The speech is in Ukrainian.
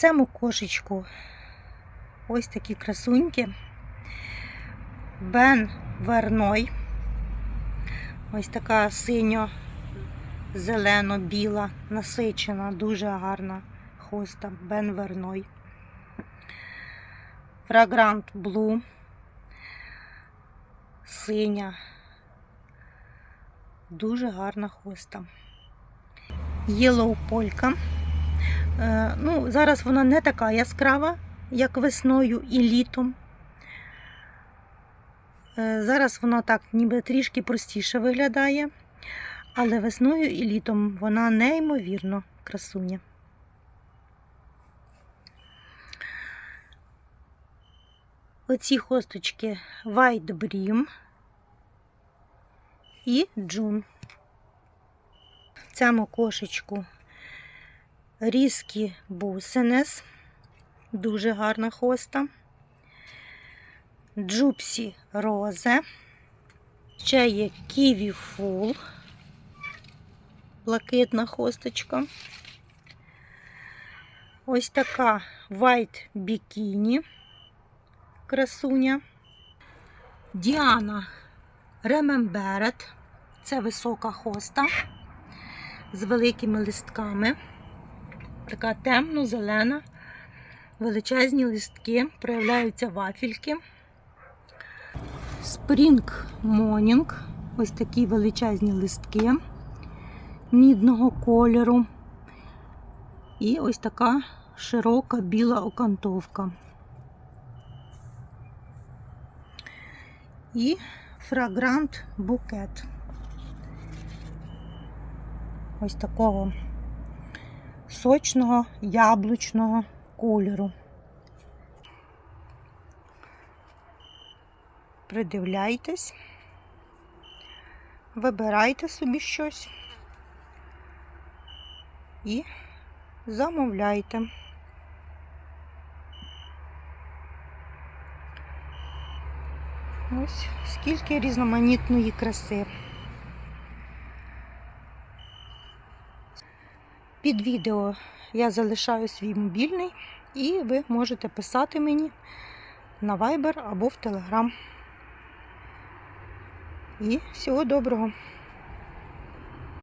цьому кошечку ось такі красуньки. Бен Верной. Ось така синьо-зелено-біла, насичена, дуже гарна хоста Бен Верной. Фрагрант Блу. Синя. Дуже гарна хоста. Єлоу Полька. Е, ну, зараз вона не така яскрава, як весною і літом. Е, Зараз вона так ніби трішки простіше виглядає, але весною і літом вона неймовірно красуня. Оці хосточки White Brim і Джун. В цьому кошечку Різкі Бусенес. Дуже гарна хоста. Джупсі Розе. Ще є Ківі Фул. Блакитна хосточка. Ось така White Bikini. Красуня. Діана Remembered. Це висока хоста з великими листками. Така темно-зелена, величезні листки, проявляються вафельки. Спрінг Монінг. Ось такі величезні листки мідного кольору. І ось така широка біла окантовка. І фрагрант букет. Ось такого сочного яблучного кольору. Придивляйтесь, вибирайте собі щось і замовляйте. Ось скільки різноманітної краси. Під відео я залишаю свій мобільний, і ви можете писати мені на Viber або в Telegram. І всього доброго!